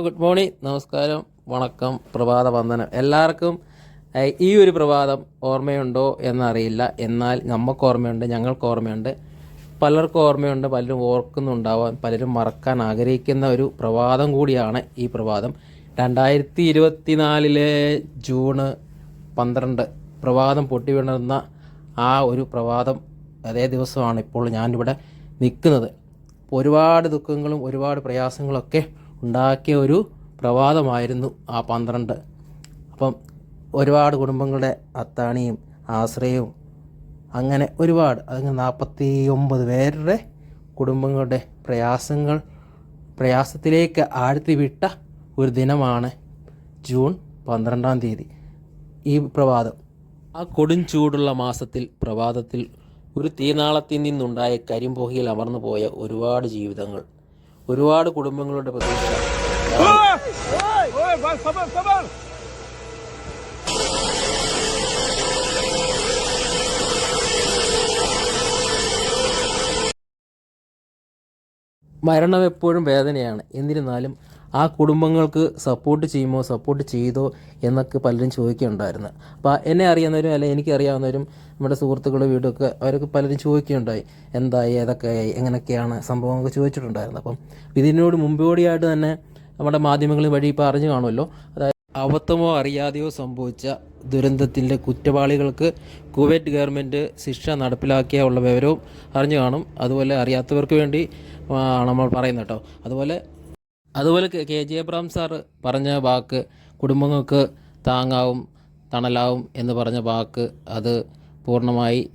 Hello good morning നമസ്കാരം വണക്കം പ്രഭാത വന്ദനം. എല്ലാവർക്കും ഈ ഒരു പ്രഭാതം ഓർമ്മയുണ്ടോ എന്നറിയില്ല. എന്നാൽ നമുക്ക് ഓർമ്മയുണ്ട് ഞങ്ങൾക്ക് ഓർമ്മയുണ്ട്. പലർക്കും ഓർമ്മയുണ്ട് പലരും ഓർക്കുന്നുണ്ടാവാൻ പലരും മറക്കാൻ ആഗ്രഹിക്കുന്ന ഒരു പ്രഭാതം കൂടിയാണ് ഈ പ്രഭാതം. രണ്ടായിരത്തി ഇരുപത്തി നാലിലെ ജൂണ് പന്ത്രണ്ട് പ്രഭാതം പൊട്ടി ആ ഒരു പ്രഭാതം അതേ ദിവസമാണ് ഇപ്പോൾ ഞാനിവിടെ നിൽക്കുന്നത്. ഒരുപാട് ദുഃഖങ്ങളും ഒരുപാട് പ്രയാസങ്ങളൊക്കെ ഉണ്ടാക്കിയ ഒരു പ്രഭാതമായിരുന്നു ആ പന്ത്രണ്ട്. അപ്പം ഒരുപാട് കുടുംബങ്ങളുടെ അത്താണിയും ആശ്രയവും അങ്ങനെ ഒരുപാട് അങ്ങനെ നാൽപ്പത്തി ഒമ്പത് പേരുടെ കുടുംബങ്ങളുടെ പ്രയാസങ്ങൾ പ്രയാസത്തിലേക്ക് ആഴ്ത്തിവിട്ട ഒരു ദിനമാണ് ജൂൺ പന്ത്രണ്ടാം തീയതി. ഈ പ്രഭാതം. ആ കൊടും ചൂടുള്ള മാസത്തിൽ പ്രഭാതത്തിൽ ഒരു തീനാളത്തിൽ നിന്നുണ്ടായ കരിമ്പുകയിൽ അമർന്നു പോയ ഒരുപാട് ജീവിതങ്ങൾ. ഒരുപാട് കുടുംബങ്ങളുടെ പ്രതീക്ഷ. മരണം എപ്പോഴും വേദനയാണ്. എന്നിരുന്നാലും ആ കുടുംബങ്ങൾക്ക് സപ്പോർട്ട് ചെയ്യുമോ സപ്പോർട്ട് ചെയ്തോ എന്നൊക്കെ പലരും ചോദിക്കുന്നുണ്ടായിരുന്നു അപ്പോൾ എന്നെ അറിയുന്നവരും അല്ലെങ്കിൽ എനിക്കറിയാവുന്നവരും നമ്മുടെ സുഹൃത്തുക്കളുടെ വീടൊക്കെ അവരൊക്കെ പലരും ചോദിക്കുകയുണ്ടായി എന്തായി ഏതൊക്കെയായി എങ്ങനെയൊക്കെയാണ് സംഭവമൊക്കെ ചോദിച്ചിട്ടുണ്ടായിരുന്നു അപ്പം ഇതിനോട് മുമ്പോടിയായിട്ട് തന്നെ നമ്മുടെ മാധ്യമങ്ങൾ വഴി ഇപ്പോൾ അറിഞ്ഞു കാണുമല്ലോ. അതായത് അബദ്ധമോ അറിയാതെയോ സംഭവിച്ച ദുരന്തത്തിന്റെ കുറ്റവാളികൾക്ക് കുവൈറ്റ് ഗവൺമെന്റ് ശിക്ഷ നടപ്പിലാക്കിയ ഉള്ള വിവരവും അറിഞ്ഞു കാണും. അതുപോലെ അറിയാത്തവർക്ക് വേണ്ടി ആണ് നമ്മൾ പറയുന്നത് കേട്ടോ. അതുപോലെ അതുപോലെ കെ ജെ എബ്രാം സാർ പറഞ്ഞ വാക്ക് കുടുംബങ്ങൾക്ക് താങ്ങാവും തണലാവും എന്ന് പറഞ്ഞ വാക്ക് അത് പൂർണമായി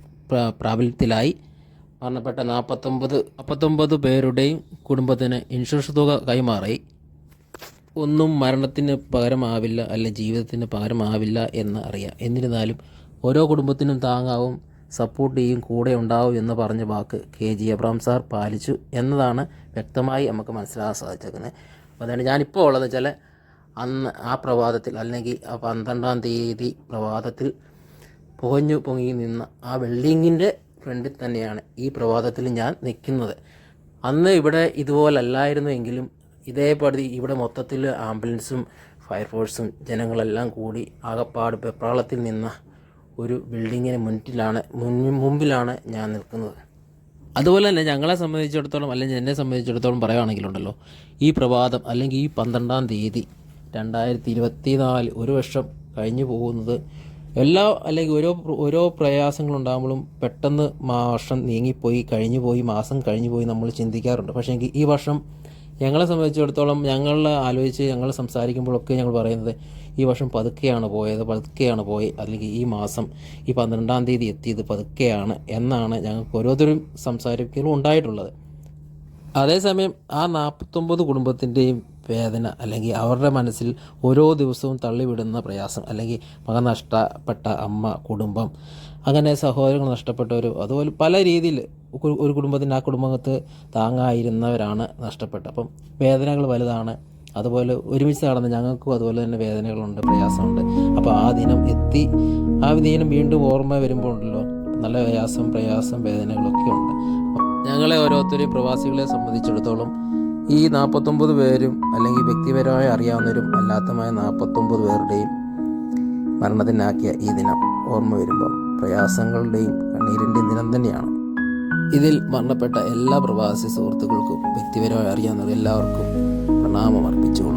പ്രാബല്യത്തിലായി. മരണപ്പെട്ട നാൽപ്പത്തൊമ്പത് അപ്പത്തൊമ്പത് പേരുടെയും കുടുംബത്തിന് ഇൻഷുറൻസ് തുക കൈമാറി. ഒന്നും മരണത്തിന് പകരമാവില്ല അല്ല ജീവിതത്തിന് പകരമാവില്ല എന്ന് അറിയാം. എന്നിരുന്നാലും ഓരോ കുടുംബത്തിനും താങ്ങാവും സപ്പോർട്ട് ചെയ്യും കൂടെ ഉണ്ടാവും എന്ന് പറഞ്ഞ വാക്ക് കെ. ജി. അബ്രാം സാർ പാലിച്ചു എന്നതാണ് വ്യക്തമായി നമുക്ക് മനസ്സിലാക്കാൻ സാധിച്ചേക്കുന്നത്. അപ്പോൾ അതുകൊണ്ട് ഞാനിപ്പോൾ ഉള്ളത്. വെച്ചാൽ അന്ന് ആ പ്രഭാതത്തിൽ അല്ലെങ്കിൽ ആ പന്ത്രണ്ടാം തീയതി പ്രഭാതത്തിൽ പുകഞ്ഞു പൊങ്ങി നിന്ന ആ ബിൽഡിങ്ങിന്റെ ഫ്രണ്ടിൽ തന്നെയാണ് ഈ പ്രഭാതത്തിൽ ഞാൻ നിൽക്കുന്നത്. അന്ന് ഇവിടെ ഇതുപോലല്ലായിരുന്നു എങ്കിലും ഇതേപടി ഇവിടെ മൊത്തത്തിൽ ആംബുലൻസും ഫയർഫോഴ്സും ജനങ്ങളെല്ലാം കൂടി ആകപ്പാട് വെപ്രാളത്തിൽ നിന്ന ഒരു ബിൽഡിങ്ങിന് മുന്നിലാണ് മുമ്പിലാണ് ഞാൻ നിൽക്കുന്നത്. അതുപോലെ തന്നെ ഞങ്ങളെ സംബന്ധിച്ചിടത്തോളം അല്ലെങ്കിൽ എന്നെ സംബന്ധിച്ചിടത്തോളം പറയുകയാണെങ്കിലുണ്ടല്ലോ ഈ പ്രഭാതം അല്ലെങ്കിൽ ഈ പന്ത്രണ്ടാം തീയതി രണ്ടായിരത്തി ഇരുപത്തി നാല് ഒരു വർഷം കഴിഞ്ഞു പോകുന്നത് എല്ലാ അല്ലെങ്കിൽ ഓരോ ഓരോ പ്രയാസങ്ങളുണ്ടാകുമ്പോഴും പെട്ടെന്ന് വർഷം നീങ്ങിപ്പോയി കഴിഞ്ഞു പോയി മാസം കഴിഞ്ഞു പോയി നമ്മൾ ചിന്തിക്കാറുണ്ട്. പക്ഷേ എങ്കിൽ ഈ വർഷം ഞങ്ങളെ സംബന്ധിച്ചിടത്തോളം ഞങ്ങൾ ആലോചിച്ച് ഞങ്ങൾ സംസാരിക്കുമ്പോഴൊക്കെ ഞങ്ങൾ പറയുന്നത് ഈ വർഷം പതുക്കെയാണ് പോയത് പതുക്കെയാണ് പോയി അല്ലെങ്കിൽ ഈ മാസം ഈ പന്ത്രണ്ടാം തീയതി എത്തിയത് പതുക്കെയാണ് എന്നാണ് ഞങ്ങൾക്ക് ഓരോരുത്തരും സംസാരിക്കലും ഉണ്ടായിട്ടുള്ളത്. അതേസമയം ആ നാൽപ്പത്തൊമ്പത് കുടുംബത്തിന്റെയും വേദന അല്ലെങ്കിൽ അവരുടെ മനസ്സിൽ ഓരോ ദിവസവും തള്ളിവിടുന്ന പ്രയാസം അല്ലെങ്കിൽ മകൻ നഷ്ടപ്പെട്ട അമ്മ കുടുംബം അങ്ങനെ സഹോദരങ്ങൾ നഷ്ടപ്പെട്ടവരും അതുപോലെ പല രീതിയിൽ ഒരു- കുടുംബത്തിന്റെ ആ കുടുംബത്ത് താങ്ങായിരുന്നവരാണ് നഷ്ടപ്പെട്ടത്. അപ്പം വേദനകൾ വലുതാണ്. അതുപോലെ ഒരുമിച്ച് നടന്ന് ഞങ്ങൾക്കും അതുപോലെ തന്നെ വേദനകളുണ്ട് പ്രയാസമുണ്ട്. അപ്പോൾ ആ ദിനം എത്തി ആ ദിനം വീണ്ടും ഓർമ്മ വരുമ്പോൾ ഉണ്ടല്ലോ നല്ല പ്രയാസം പ്രയാസം വേദനകളൊക്കെ ഉണ്ട്. ഞങ്ങളെ ഓരോരുത്തരെയും പ്രവാസികളെ സംബന്ധിച്ചിടത്തോളം ഈ നാൽപ്പത്തൊമ്പത് പേരും അല്ലെങ്കിൽ വ്യക്തിപരമായി അറിയാവുന്നവരും അല്ലാത്തമായ നാൽപ്പത്തൊമ്പത് പേരുടെയും മരണത്തിനാക്കിയ ഈ ദിനം ഓർമ്മ വരുമ്പോൾ പ്രയാസങ്ങളുടെയും കണ്ണീരിന്റെയും ദിനം തന്നെയാണ്. ഇതിൽ മരണപ്പെട്ട എല്ലാ പ്രവാസി സുഹൃത്തുക്കൾക്കും വ്യക്തിപരമായി അറിയാവുന്ന എല്ലാവർക്കും പ്രണാമം അർപ്പിച്ചുകൊള്ളുന്നു.